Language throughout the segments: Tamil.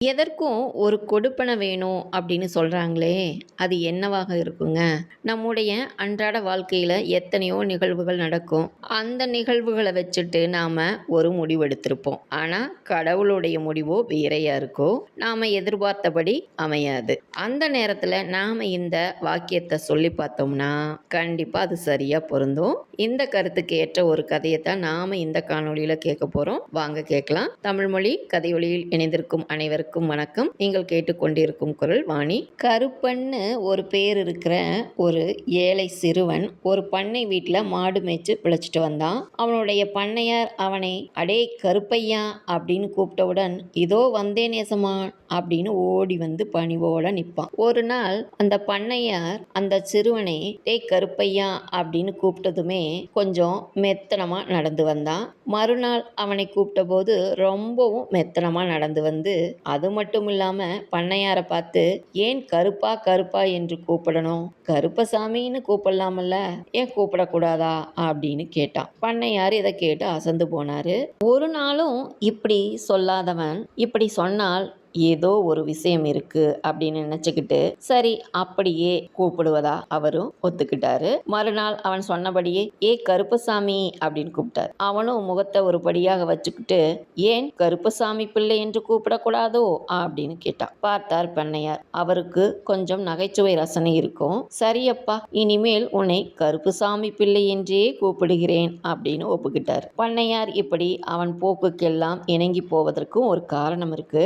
எதற்கும் ஒரு கொடுப்பனை வேணும் அப்படின்னு சொல்கிறாங்களே அது என்னவாக இருக்குங்க? நம்முடைய அன்றாட வாழ்க்கையில் எத்தனையோ நிகழ்வுகள் நடக்கும். அந்த நிகழ்வுகளை வச்சுட்டு நாம் ஒரு முடிவு எடுத்திருப்போம். ஆனால் கடவுளுடைய முடிவோ வேறையாக இருக்கோ நாம் எதிர்பார்த்தபடி அமையாது. அந்த நேரத்தில் நாம் இந்த வாக்கியத்தை சொல்லி பார்த்தோம்னா கண்டிப்பாக அது சரியாக பொருந்தும். இந்த கருத்துக்கு ஏற்ற ஒரு கதையை தான் நாம் இந்த காணொலியில் கேட்க போகிறோம் வாங்க கேட்கலாம். தமிழ்மொழி கதையொலியில் இணைந்திருக்கும் அனைவருக்கும் வணக்கம். நீங்கள் கேட்டுக்கொண்டிருக்கும் குரல் வாணி. கருப்பன்னு ஒரு பேர் இருக்கிற ஒரு ஏழை சிறுவன் ஒரு பண்ணை வீட்டில் மாடு மேய்ச்சி பிழைச்சிட்டு வந்தான். அவனுடைய பண்ணையார் அவனை அடே கருப்பையா அப்படின்னு கூப்பிட்டவுடன் இதோ வந்தே நேசமா அப்படின்னு ஓடி வந்து பணிவோட நிற்பான் ஒரு நாள் அந்த பண்ணையார் அந்த சிறுவனை டே கருப்பையா அப்படின்னு கூப்பிட்டதுமே கொஞ்சம் மெத்தனமாக நடந்து வந்தான். மறுநாள் அவனை கூப்பிட்டபோது ரொம்பவும் மெத்தனமாக நடந்து வந்து அது மட்டும் இல்லாம பண்ணையாரை பார்த்து ஏன் கருப்பா கருப்பா என்று கூப்பிடணும்? கருப்பசாமின்னு கூப்பிடலாமல்ல? ஏன் கூப்பிடக்கூடாதா? அப்படின்னு கேட்டான். பண்ணையார் இதை கேட்டு அசந்து போனாரு. ஒரு நாளும் இப்படி சொல்லாதவன் இப்படி சொன்னால் ஏதோ ஒரு விஷயம் இருக்கு அப்படின்னு நினைச்சுக்கிட்டு சரி அப்படியே கூப்பிடுவதா அவரும் ஒத்துக்கிட்டாரு. மறுநாள் அவன் சொன்னபடியே ஏ கருப்பசாமி அப்படின்னு கூப்பிட்டார். அவனும் முகத்தை ஒரு படியாக வச்சுக்கிட்டு ஏன் கருப்பசாமி பிள்ளை என்று கூப்பிடக்கூடாதோ? அப்படின்னு கேட்டான். பார்த்தார் பண்ணையார். அவருக்கு கொஞ்சம் நகைச்சுவை ரசனை இருக்கும். சரியப்பா இனிமேல் உன்னை கருப்புசாமி பிள்ளை என்றே கூப்பிடுகிறேன் அப்படின்னு ஒப்புக்கிட்டார். பண்ணையார் இப்படி அவன் போக்குக்கெல்லாம் இணங்கி போவதற்கும் ஒரு காரணம் இருக்கு.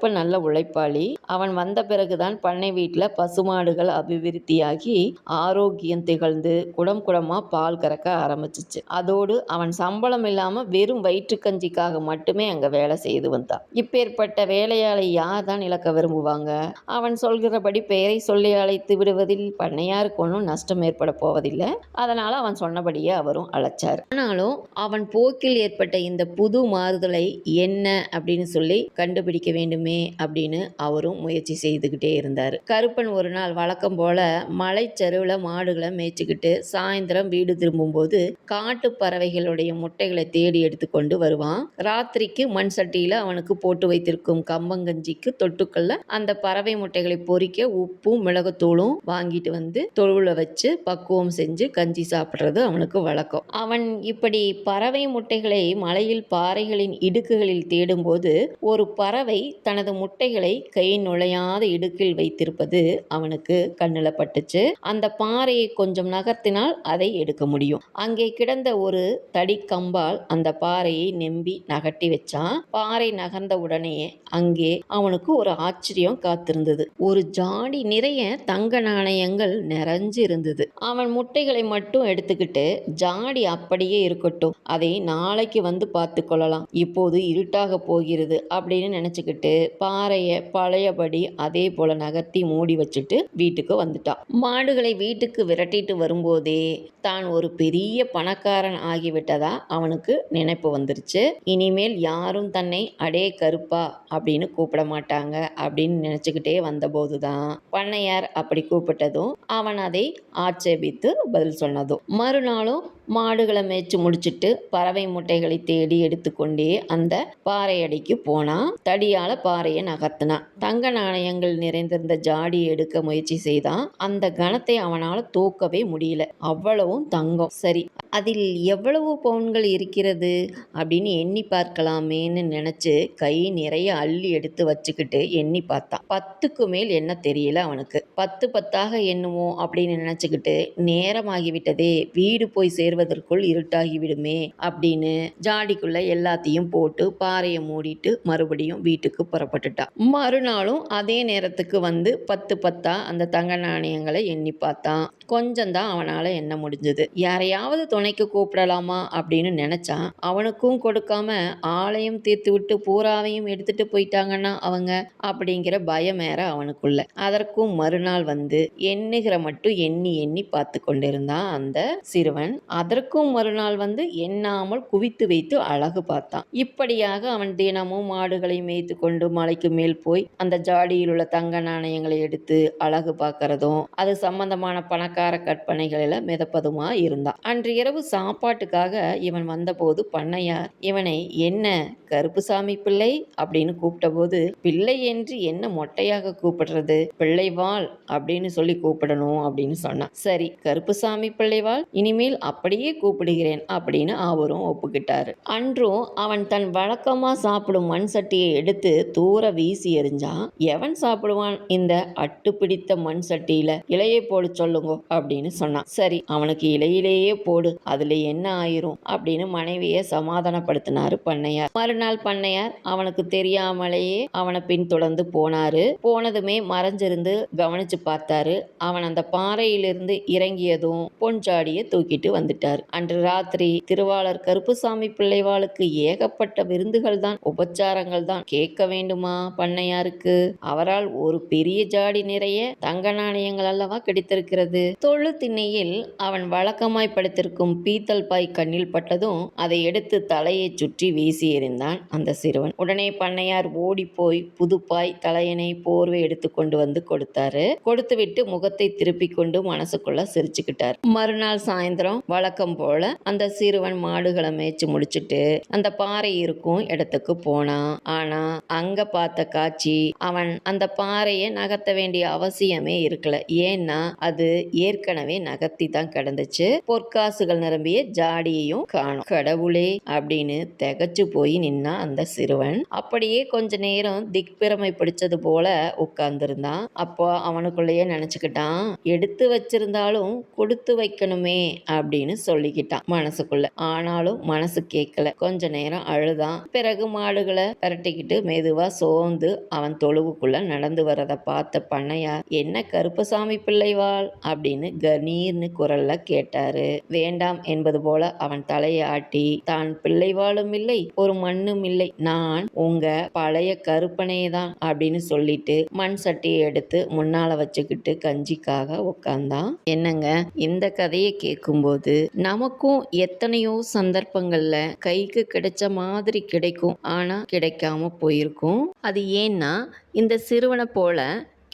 கருப்பன் நல்ல உழைப்பாளி. அவன் வந்த பிறகுதான் பண்ணை வீட்டில் பசுமாடுகள் அபிவிருத்தியாகி ஆரோக்கியம் திகழ்ந்து குடம் குடமா பால் கறக்க ஆரம்பிச்சிச்சு. அதோடு அவன் சம்பளம் இல்லாம வெறும் வயிற்றுக்கஞ்சிக்காக மட்டுமே அங்க வேலை செய்து வந்தான். இப்பேற்பட்ட வேலையாளை யார் தான் இழக்க விரும்புவாங்க? அவன் சொல்கிறபடி பெயரை சொல்லி அழைத்து விடுவதில் பண்ணையாருக்கு ஒன்றும் நஷ்டம் ஏற்பட போவதில்லை. அதனால அவன் சொன்னபடியே அவரும் அழைச்சார். ஆனாலும் அவன் போக்கில் ஏற்பட்ட இந்த புது மாறுதலை என்ன அப்படின்னு சொல்லி கண்டுபிடிக்க வேண்டும் அப்படின்னு அவரும் முயற்சி செய்துக்கிட்டே இருந்தார். கருப்பன் ஒரு நாள் வழக்கம் போல மலைச்சருவில் மாடுகளை மேய்ச்சிக்கிட்டு சாயந்தரம் வீடு திரும்பும்போது காட்டு பறவைகளுடைய முட்டைகளை தேடி எடுத்துக்கொண்டு வருவான். ராத்திரிக்கு மண் சட்டியில் அவனுக்கு போட்டு வைத்திருக்கும் கம்பங்கஞ்சிக்கு தொட்டுக்கல்ல அந்த பறவை முட்டைகளை பொறிக்க உப்பும் மிளகுத்தூளும் வாங்கிட்டு வந்து தொழுவில் வச்சு பக்குவம் செஞ்சு கஞ்சி சாப்பிட்றது அவனுக்கு வழக்கம். அவன் இப்படி பறவை முட்டைகளை மலையில் பாறைகளின் இடுக்குகளில் தேடும்போது ஒரு பறவை தனது தனது முட்டைகளை கை நுழையாத இடுக்கில் வைத்திருப்பது அவனுக்கு கண்ணில் பட்டுச்சு அந்த பாறையை கொஞ்சம் நகர்த்தினால் அதை எடுக்க முடியும். அங்கே கிடந்த ஒரு தடி கம்பால் அந்த பாறையை நெம்பி நகட்டி வச்சான். பாறை நகர்ந்த உடனே அங்கே அவனுக்கு ஒரு ஆச்சரியம் காத்திருந்தது. ஒரு ஜாடி நிறைய தங்க நாணயங்கள் நிறைஞ்சு இருந்தது அவன் முட்டைகளை மட்டும் எடுத்துக்கிட்டு ஜாடி அப்படியே இருக்கட்டும். அதை நாளைக்கு வந்து பார்த்து கொள்ளலாம். இப்போது இருட்டாக போகிறது அப்படின்னு நினைச்சுக்கிட்டு பாறையை பழையபடி அதே போல நகர்த்தி மூடி வச்சுட்டு வீட்டுக்கு வந்துட்டான் மாடுகளை வீட்டுக்கு விரட்டிட்டு வரும்போதே தான் ஒரு பெரிய பணக்காரன் ஆகிவிட்டதா அவனுக்கு நினைப்பு வந்துருச்சு. இனிமேல் யாரும் தன்னை அடே கருப்பா அப்படின்னு கூப்பிட மாட்டாங்க அப்படின்னு நினச்சிக்கிட்டே வந்தபோது தான் பண்ணையார் அப்படி கூப்பிட்டதும் அவன் அதை ஆட்சேபித்து பதில் சொன்னதும். மறுநாளும் மாடுகளை மேய்ச்சி முடிச்சிட்டு பறவை முட்டைகளை தேடி எடுத்துக்கொண்டே அந்த பாறையடிக்கு போனான் தடியால பாறையை நகர்த்தினான் தங்க நாணயங்கள் நிறைந்திருந்த ஜாடியை எடுக்க முயற்சி செய்தான். அந்த கணத்தை அவனால் தூக்கவே முடியல. அவ்வளவும் தங்கம். சரி. அதில் எவ்வளவு பவுன்கள் இருக்கிறது அப்படின்னு எண்ணி பார்க்கலாமேன்னு நினச்சி கை நிறைய அள்ளி எடுத்து வச்சுக்கிட்டு எண்ணி பார்த்தான். பத்துக்கு மேல் என்ன தெரியல அவனுக்கு. பத்து பத்தாக எண்ணுவோம் அப்படின்னு நினச்சிக்கிட்டு நேரமாகிவிட்டதே வீடு போய் சேர்வதற்குள் இருட்டாகிவிடுமே அப்படின்னு ஜாடிக்குள்ள எல்லாத்தையும் போட்டு பாறையை மூடிட்டு மறுபடியும் வீட்டுக்கு புறப்பட்டுட்டான். மறுநாளும் அதே நேரத்துக்கு வந்து பத்து பத்தா அந்த தங்க நாணயங்களை எண்ணி பார்த்தான். கொஞ்சம் தான் அவனால் எண்ண முடிஞ்சது. யாரையாவது துணைக்கு கூப்பிடலாமா அப்படின்னு நினச்சான். அவனுக்கும் கொடுக்காம ஆளையும் தீர்த்து விட்டு பூராவையும் எடுத்துட்டு போயிட்டாங்கன்னா அவங்க? அப்படிங்கிற பயம் வேற அவனுக்குள்ள. அதற்கும் மறுநாள் வந்து எண்ணுகிற மட்டும் எண்ணி எண்ணி பார்த்து கொண்டிருந்தான் அந்த சிறுவன். அதற்கும் மறுநாள் வந்து எண்ணாமல் குவித்து வைத்து அழகு பார்த்தான். இப்படியாக அவன் தினமும் மாடுகளை மேய்த்து கொண்டு மலைக்கு மேல் போய் அந்த ஜாடியில் உள்ள தங்க நாணயங்களை எடுத்து அழகு பார்க்கறதும் அது சம்பந்தமான பணக்கார கற்பனைகளில் மிதப்பதுமா இருந்தான். அன்று இரவு இரவு சாப்பாட்டுக்காக இவன் வந்தபோது பண்ணையார் இவனை என்ன கருப்புசாமி பிள்ளை? அப்படின்னு கூப்பிட்டபோது பிள்ளை என்று என்ன மொட்டையாக கூப்பிடுறது? பிள்ளைவாள் அப்படின்னு சொல்லி கூப்பிடணும் அப்படின்னு சொன்னான். சரி கருப்புசாமி பிள்ளைவாள் இனிமேல் அப்படியே கூப்பிடுகிறேன் அப்படின்னு அவரும் ஒப்புக்கிட்டாரு. அன்றும் அவன் தன் வழக்கமா சாப்பிடும் மண் சட்டியை எடுத்து தூர வீசி எறிஞ்சான். எவன் சாப்பிடுவான் இந்த அட்டு பிடித்த மண் சட்டியில? இலையை போடு சொல்லுங்க அப்படின்னு சொன்னான். சரி அவனுக்கு இலையிலேயே போடு அதுல என்ன ஆயிரும் அப்படின்னு மனைவியை சமாதானப்படுத்தினாரு பண்ணையார். மறுநாள் பண்ணையார் அவனுக்கு தெரியாமலேயே அவனை பின்தொடர்ந்து போனாரு. போனதுமே மறைஞ்சிருந்து கவனிச்சு பார்த்தாரு. அவன் அந்த பாறையிலிருந்து இறங்கியதும் பொன்சாடியை தூக்கிட்டு வந்துட்டார். அன்று ராத்திரி திருவாளர் கருப்புசாமி பிள்ளைவாளுக்கு ஏகப்பட்ட விருந்துகள் தான் உபச்சாரங்கள் தான். கேட்க வேண்டுமா பண்ணையாருக்கு? அவரால் ஒரு பெரிய ஜாடி நிறைய தங்க நாணயங்கள் அல்லவா கிடைத்திருக்கிறது? தொழு திண்ணையில் அவன் வழக்கமாய் படுத்திருக்கும் பீத்தல் பாய் கண்ணில் பட்டதும் அதை எடுத்து தலையை சுற்றி வீசி எறிந்தான் அந்த சிறுவன். உடனே பண்ணையார் ஓடி போய் புதுப்பாய் தலையணை போர்வை எடுத்து கொண்டு வந்து கொடுத்தாரு. கொடுத்துவிட்டு முகத்தை திருப்பி கொண்டு மனசுக்குள்ள சிரிச்சுக்கிட்டார். மறுநாள் சாயந்தரம் வழக்கம் போல அந்த சிறுவன் மாடுகளை மேய்ச்சி முடிச்சிட்டு அந்த பாறை இருக்கும் இடத்துக்கு போனான் ஆனா அங்க பார்த்த காட்சி அவன் அந்த பாறையை நகர்த்த வேண்டிய அவசியமே இருக்கல. ஏன்னா அது ஏற்கனவே நகர்த்தி தான் கிடந்துச்சு. பொற்காசுகள் நிரம்பிய ஜாடியையும் காணும். கடவுளே அப்படின்னு திகச்சு போய் நின்னா அந்த சிறுவன். அப்படியே கொஞ்ச நேரம் திக்பிரமை பிடிச்சது போல உட்கார்ந்துருந்தான். அப்போ அவனுக்குள்ளேயே நினைச்சுக்கிட்டான். எடுத்து வச்சிருந்தாலும் கொடுத்து வைக்கணுமே அப்படின்னு சொல்லிக்கிட்டான் மனசுக்குள்ள. ஆனாலும் மனசு கேட்கல கொஞ்ச நேரம் அழுதான். பிறகு மாடுகளை விரட்டிக்கிட்டு மெதுவா சோர்ந்து அவன் தொழுவுக்குள்ள நடந்து வரத பார்த்த பண்ணையார் என்ன கருப்பசாமி பிள்ளைவாள் அப்படின்னு கணீர்னு குரல்ல கேட்டாரு. வேண்டாம் என்பது போல அவன் தலையை ஆட்டி தான் பிள்ளைவாளும் இல்லை ஒரு மண்ணும் இல்லை. நான் உங்க பழைய கருப்பனையே தான் அப்படின்னு சொல்லிட்டு மண் சட்டியை எடுத்து முன்னால வச்சுக்கிட்டு கஞ்சிக்காக உட்காந்தான் என்னங்க இந்த கதையை கேட்கும்போது நமக்கும் எத்தனையோ சந்தர்ப்பங்கள்ல கைக்கு கிடைச்ச மாதிரி கிடைக்கும். ஆனா கிடைக்காம போயிருக்கும். அது ஏன்னா இந்த சிறுவனை போல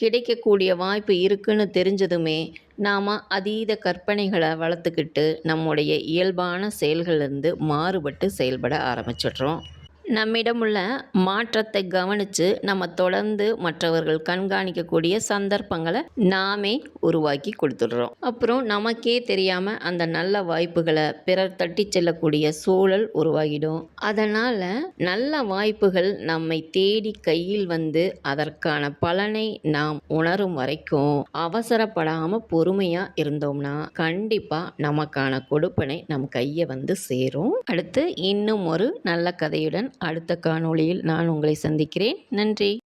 கிடைக்கக்கூடிய வாய்ப்பு இருக்குன்னு தெரிஞ்சதுமே நாம் அதீத கற்பனைகளை வளர்த்துக்கிட்டு நம்முடைய இயல்பான செயல்களிலிருந்து மாறுபட்டு செயல்பட ஆரம்பிச்சிடுறோம். நம்மிடம் உள்ள மாற்றத்தை கவனித்து நம்ம தொடர்ந்து மற்றவர்கள் கண்காணிக்கக்கூடிய சந்தர்ப்பங்களை நாமே உருவாக்கி கொடுத்துடுறோம். அப்புறம் நமக்கே தெரியாமல் அந்த நல்ல வாய்ப்புகளை பிறர் தட்டி செல்லக்கூடிய சூழல் உருவாகிடும். அதனால் நல்ல வாய்ப்புகள் நம்மை தேடி கையில் வந்து அதற்கான பலனை நாம் உணரும் வரைக்கும் அவசரப்படாமல் பொறுமையாக இருந்தோம்னா கண்டிப்பாக நமக்கான கொடுப்பனை நம் கையை வந்து சேரும். அடுத்து இன்னும் ஒரு நல்ல கதையுடன் அடுத்த காணொளியில் நான் உங்களை சந்திக்கிறேன். நன்றி.